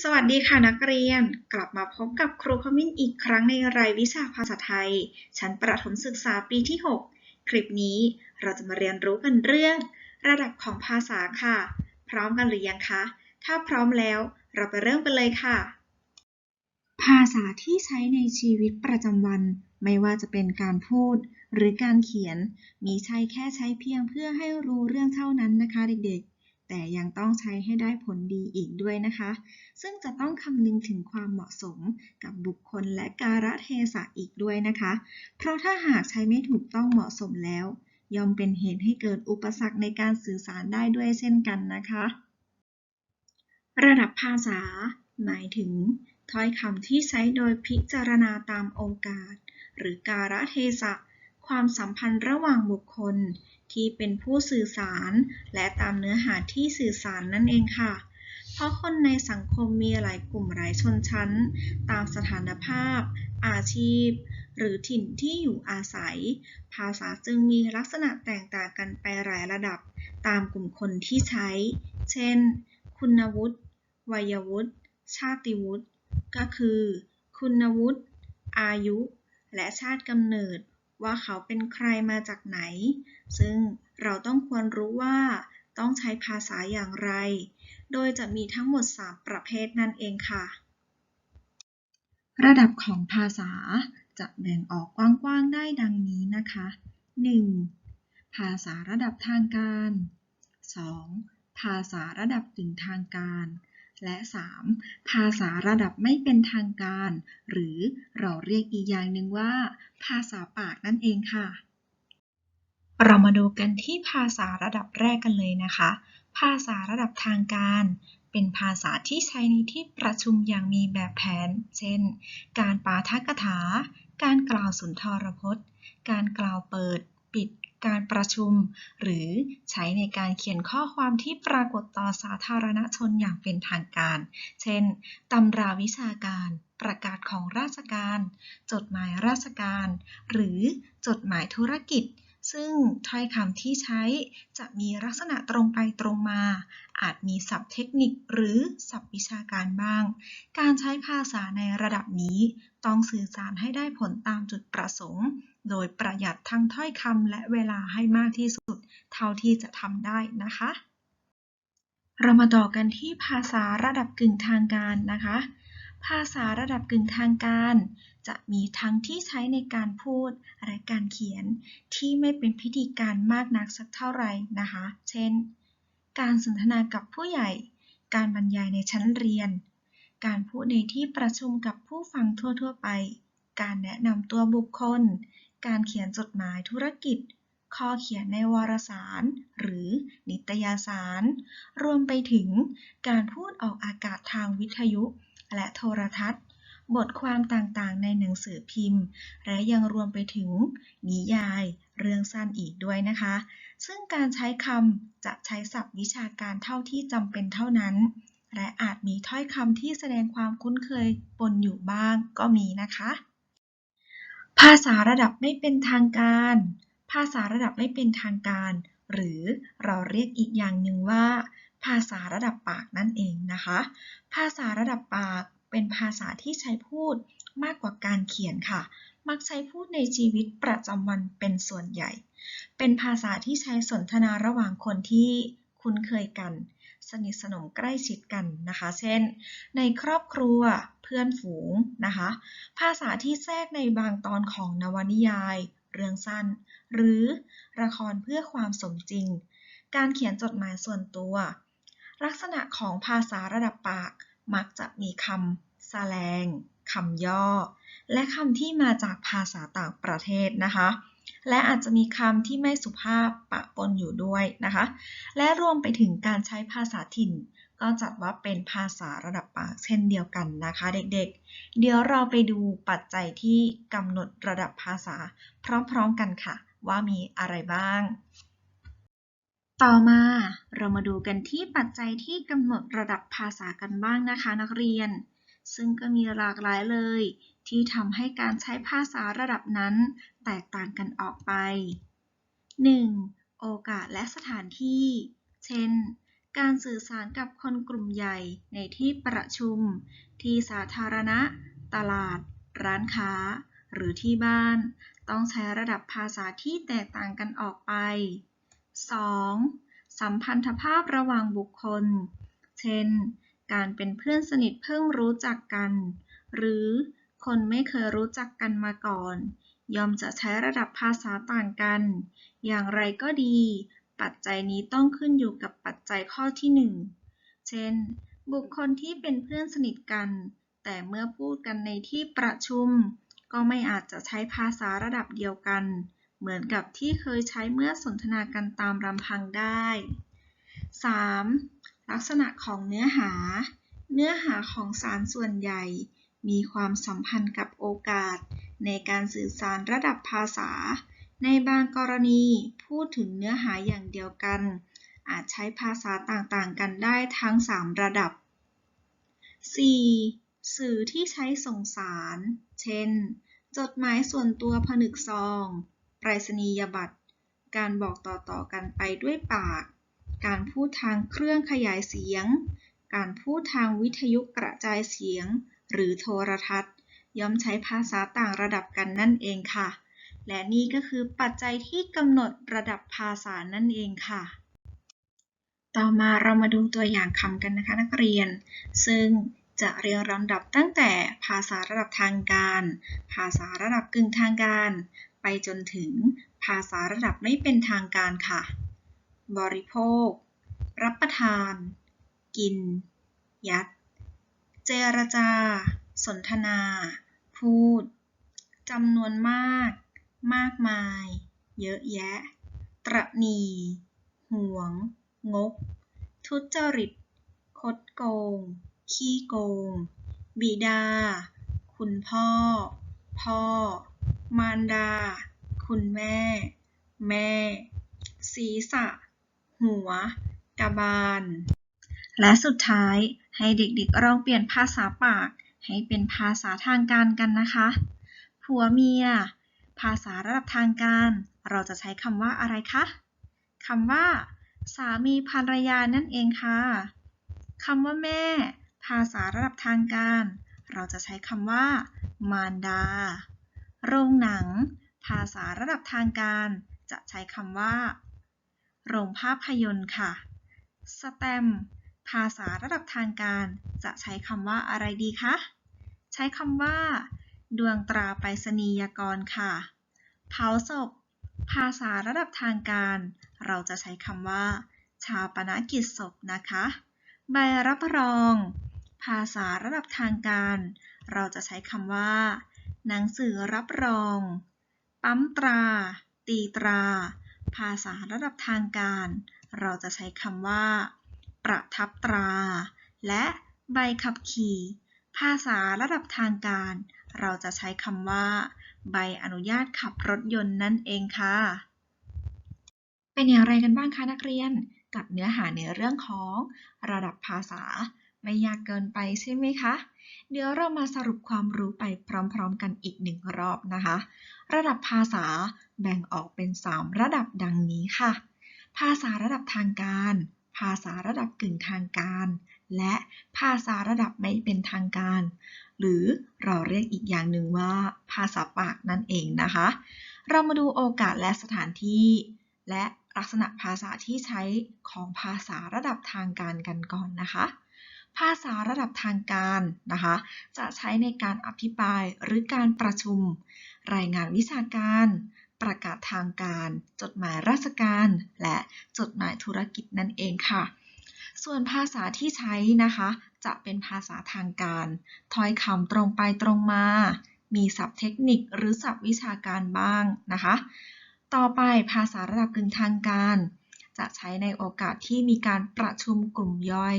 สวัสดีค่ะนักเรียนกลับมาพบกับครูขมิ้นอีกครั้งในรายวิชาภาษาไทย ชั้นประถมศึกษาปีที่ 6 คลิปนี้เราจะมาเรียนรู้กันเรื่อง ระดับของภาษาค่ะ พร้อมกันหรือยังคะ ถ้าพร้อมแล้วเราไปเริ่มกันเลยค่ะ ภาษาที่ใช้ในชีวิตประจำวัน ไม่ว่าจะเป็นการพูด หรือการเขียน มีใช่แค่ใช้เพียงเพื่อให้รู้เรื่องเท่านั้นนะคะเด็กๆ แต่ยังต้องใช้ให้ได้ผลดีอีกด้วยนะคะ ซึ่งจะต้องคำนึงถึงความเหมาะสมกับบุคคลและกาลเทศะอีกด้วยนะคะ เพราะถ้าหากใช้ไม่ถูกต้องเหมาะสมแล้ว ย่อมเป็นเหตุให้เกิดอุปสรรคในการสื่อสารได้ด้วยเช่นกันนะคะ ระดับภาษา หมายถึง ถ้อยคำที่ใช้โดยพิจารณาตามโอกาส หรือกาลเทศะ ความสัมพันธ์ระหว่างบุคคล ที่เป็นผู้สื่อสาร และตามเนื้อหาที่สื่อสารนั่นเองค่ะ เพราะคนในสังคมมีหลายกลุ่มหลายชนชั้น ตามสถานภาพ อาชีพ หรือถิ่นที่อยู่อาศัย ภาษาจึงมีลักษณะแตกต่างกันไปหลายระดับ ตามกลุ่มคนที่ใช้ เช่น คุณวุฒิวัยวุฒิ ชาติวุฒิ ก็คือ คุณวุฒิ อายุ และชาติกำเนิด ว่าเขาเป็นใครมาจากไหน ซึ่งเราต้องควรรู้ว่าต้องใช้ภาษาอย่างไร โดยจะมีทั้งหมด 3 ประเภทนั่นเองค่ะ ระดับของภาษาจะแบ่งออกกว้างๆได้ดังนี้นะคะ 1. ภาษาระดับทางการ 2. ภาษาระดับกึ่งทางการ และ 3. ภาษาระดับไม่เป็นทางการ หรือเราเรียกอีกอย่างหนึ่งว่า ภาษาปากนั่นเองค่ะ เรามาดูกันที่ภาษาระดับแรกกันเลยนะคะ ภาษาระดับทางการ เป็นภาษาที่ใช้ในที่ประชุมอย่างมีแบบแผน เช่น การปาฐกถา การกล่าวสุนทรพจน์ การกล่าวเปิด ปิด การประชุม หรือใช้ในการเขียนข้อความที่ปรากฏต่อสาธารณชนอย่างเป็นทางการ เช่น ตำราวิชาการ ประกาศของราชการ จดหมายราชการ หรือจดหมายธุรกิจ ซึ่งถ้อยคำที่ใช้จะมีลักษณะตรงไปตรงมา อาจมีศัพท์เทคนิคหรือศัพท์วิชาการบ้าง การใช้ภาษาในระดับนี้ต้องสื่อสารให้ได้ผลตามจุดประสงค์ โดยประหยัดทั้งถ้อยคำและเวลาให้มากที่สุด เท่าที่จะทำได้นะคะ เรามาต่อกันที่ภาษาระดับกึ่งทางการนะคะ ภาษาระดับกึ่งทางการ จะมีทั้งที่ใช้ในการพูดและการเขียนที่ไม่เป็นพิธีการมากนักสักเท่าไหร่นะคะ เช่น การสนทนากับผู้ใหญ่ การบรรยายในชั้นเรียน การพูดในที่ประชุมกับผู้ฟังทั่ว ๆ ไปการแนะนำตัวบุคคล การเขียนจดหมายธุรกิจ ข้อเขียนในวารสาร หรือนิตยสาร รวมไปถึงการพูดออกอากาศทางวิทยุ และโทรทัศน์ บทความต่างๆ ในหนังสือพิมพ์ และยังรวมไปถึง นิยาย เรื่องสั้นอีกด้วยนะคะ ซึ่งการใช้คำจะใช้ศัพท์วิชาการเท่าที่จำเป็นเท่านั้น และอาจมีถ้อยคำที่แสดงความคุ้นเคยปนอยู่บ้างก็มีนะคะ ภาษาระดับไม่เป็นทางการ ภาษาระดับไม่เป็นทางการ หรือเราเรียกอีกอย่างหนึ่งว่า ภาษาระดับปากนั่นเองนะคะ ภาษาระดับปากเป็นภาษาที่ใช้พูดมากกว่าการเขียนค่ะ มักใช้พูดในชีวิตประจำวันเป็นส่วนใหญ่ เป็นภาษาที่ใช้สนทนาระหว่างคนที่คุ้นเคยกัน สนิทสนมใกล้ชิดกันนะคะ เช่น ในครอบครัวเพื่อนฝูงนะคะ ภาษาที่แทรกในบางตอนของนวนิยาย เรื่องสั้น หรือละครเพื่อความสมจริง การเขียนจดหมายส่วนตัว ลักษณะของภาษาระดับปากมักจะมีคำแสลงคำย่อ และคำที่มาจากภาษาต่างประเทศนะคะ และอาจจะมีคำที่ไม่สุภาพปะปนอยู่ด้วยนะคะ และรวมไปถึงการใช้ภาษาถิ่น ก็จัดว่าเป็นภาษาระดับปากเช่นเดียวกันนะคะเด็กๆเดี๋ยวเราไปดูปัจจัยที่กำหนดระดับภาษาพร้อมๆกันค่ะ ว่ามีอะไรบ้าง ต่อมาเรามาดูกันที่ปัจจัยที่กำหนดระดับภาษากันบ้างนะคะนักเรียน ซึ่งก็มีหลากหลายเลยที่ทำให้การใช้ภาษาระดับนั้น แตกต่างกันออกไป 1. โอกาสและสถานที่ เช่น การสื่อสารกับคนกลุ่มใหญ่ในที่ประชุม ที่สาธารณะ ตลาด ร้านค้า หรือที่บ้าน ต้องใช้ระดับภาษาที่แตกต่างกันออกไป 2. สัมพันธภาพระหว่างบุคคล เช่น การเป็นเพื่อนสนิทเพิ่งรู้จักกัน หรือคนไม่เคยรู้จักกันมาก่อน ย่อมจะใช้ระดับภาษาต่างกัน อย่างไรก็ดี ปัจจัยนี้ต้องขึ้นอยู่กับปัจจัยข้อที่หนึ่งเช่น บุคคลที่เป็นเพื่อนสนิทกัน แต่เมื่อพูดกันในที่ประชุม ก็ไม่อาจจะใช้ภาษาระดับเดียวกัน เหมือนกับที่เคยใช้เมื่อสนทนากันตามลำพังได้ 3. ลักษณะของเนื้อหา เนื้อหาของสารส่วนใหญ่ มีความสัมพันธ์กับโอกาส ในการสื่อสารระดับภาษา ในบางกรณีพูดถึงเนื้อหาอย่างเดียวกัน อาจใช้ภาษาต่างๆ กันได้ทั้ง 3 ระดับ 4. สื่อที่ใช้ส่งสาร เช่น จดหมายส่วนตัวผนึกซอง ไปรษณียบัตร การบอกต่อๆกันไปด้วยปาก การพูดทางเครื่องขยายเสียง การพูดทางวิทยุกระจายเสียง หรือโทรทัศน์ ย่อมใช้ภาษาต่างระดับกันนั่นเองค่ะ และนี่ก็คือปัจจัยที่กำหนดระดับภาษานั่นเองค่ะ ต่อมาเรามาดูตัวอย่างคำกันนะคะนักเรียน ซึ่งจะเรียงลำดับตั้งแต่ภาษาระดับทางการ ภาษาระดับกึ่งทางการ ไปจนถึงภาษาระดับไม่เป็นทางการค่ะ บริโภค รับประทาน กิน ยัด เจรจา สนทนา พูดจำนวนมาก มากมาย เยอะแยะ ตระหนีห่วง งก ทุจริต คดโกง ขี้โกง บิดา คุณพ่อ พ่อ มารดา คุณแม่ แม่ ศีรษะ หัว กระบาล และสุดท้ายให้เด็กๆลองเปลี่ยนภาษาปาก ให้เป็นภาษาทางการกันนะคะ ผัวเมีย ภาษาระดับทางการ เราจะใช้คำว่าอะไรคะคำว่า สามีภรรยานั่นเองค่ะคำว่าแม่ ภาษาระดับทางการ เราจะใช้คำว่า มารดา โรงหนัง ภาษาระดับทางการ จะใช้คำว่า โรงภาพยนตร์ค่ะ สแตม ภาษาระดับทางการ จะใช้คำว่าอะไรดีคะ ใช้คำว่า ดวงตราไปรษณียกรค่ะ เผาศพ ภาษาระดับทางการ เราจะใช้คำว่า ชาปนกิจศพนะคะ ใบรับรอง ภาษาระดับทางการ เราจะใช้คำว่า หนังสือรับรอง ปั๊มตรา ตีตรา ภาษาระดับทางการ เราจะใช้คำว่า ประทับตรา และใบขับขี่ ภาษาระดับทางการ เราจะใช้คำว่า ใบอนุญาตขับรถยนต์นั่นเองค่ะ เป็นอย่างไรกันบ้างคะนักเรียน กับเนื้อหาในเรื่องของระดับภาษา ไม่ยากเกินไปใช่ไหมคะ เดี๋ยวเรามาสรุปความรู้ไปพร้อมๆ กันอีกหนึ่งรอบนะคะ ระดับภาษาแบ่งออกเป็น 3 ระดับดังนี้ค่ะ ภาษาระดับทางการ ภาษาระดับกึ่งทางการ และภาษาระดับไม่เป็นทางการ หรือเราเรียกอีกอย่างหนึ่งว่า ภาษาปากนั่นเองนะคะ เรามาดูโอกาสและสถานที่ และลักษณะภาษาที่ใช้ของภาษาระดับทางการกันก่อนนะคะ ภาษาระดับทางการนะคะ จะใช้ในการอภิปรายหรือการประชุม รายงานวิชาการ ประกาศทางการ จดหมายราชการ และจดหมายธุรกิจนั่นเองค่ะ ส่วนภาษาที่ใช้นะคะ จะเป็นภาษาทางการ ถ้อยคำตรงไปตรงมา มีศัพท์เทคนิคหรือศัพท์วิชาการบ้างนะคะ ต่อไปภาษาระดับกึ่งทางการ จะใช้ในโอกาสที่มีการประชุมกลุ่มย่อย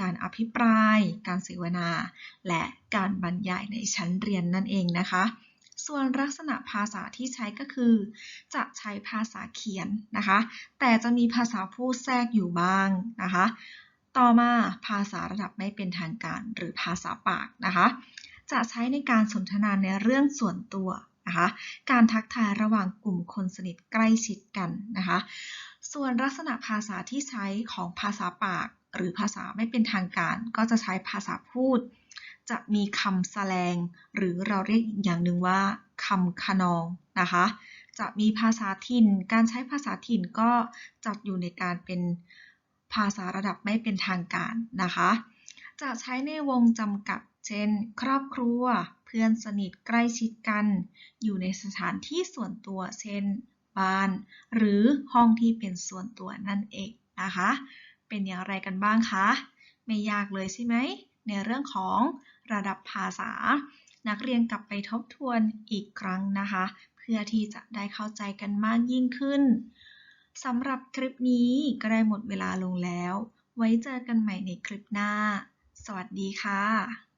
การอภิปราย การเสวนา และการบรรยายในชั้นเรียนนั่นเองนะคะ ส่วนลักษณะภาษาที่ใช้ก็คือ จะใช้ภาษาเขียนนะคะ แต่จะมีภาษาพูดแทรกอยู่บ้างนะคะ ต่อมาภาษาระดับไม่เป็นทางการหรือภาษาปากนะคะ จะใช้ในการสนทนาในเรื่องส่วนตัวนะคะ การทักทายระหว่างกลุ่มคนสนิทใกล้ชิดกันนะคะ ส่วนลักษณะภาษาที่ใช้ของภาษาปาก หรือภาษาไม่เป็นทางการ ก็จะใช้ภาษาพูด จะมีคำแสลง หรือเราเรียกอีกอย่างหนึ่งว่าคำคะนองนะคะ จะมีภาษาถิ่น การใช้ภาษาถิ่นก็จัดอยู่ในการเป็นภาษาระดับไม่เป็นทางการนะคะ จะใช้ในวงจำกัด เช่น ครอบครัว เพื่อนสนิทใกล้ชิดกัน อยู่ในสถานที่ส่วนตัว เช่น บ้าน หรือห้องที่เป็นส่วนตัวนั่นเองนะคะ เป็นอย่างไรกันบ้างคะ ไม่ยากเลยใช่ไหม ในเรื่องของระดับภาษา นักเรียนกลับไปทบทวนอีกครั้งนะคะ เพื่อที่จะได้เข้าใจกันมากยิ่งขึ้นสำหรับคลิปนี้ก็ได้หมดเวลาลงแล้ว ไว้เจอกันใหม่ในคลิปหน้า สวัสดีค่ะ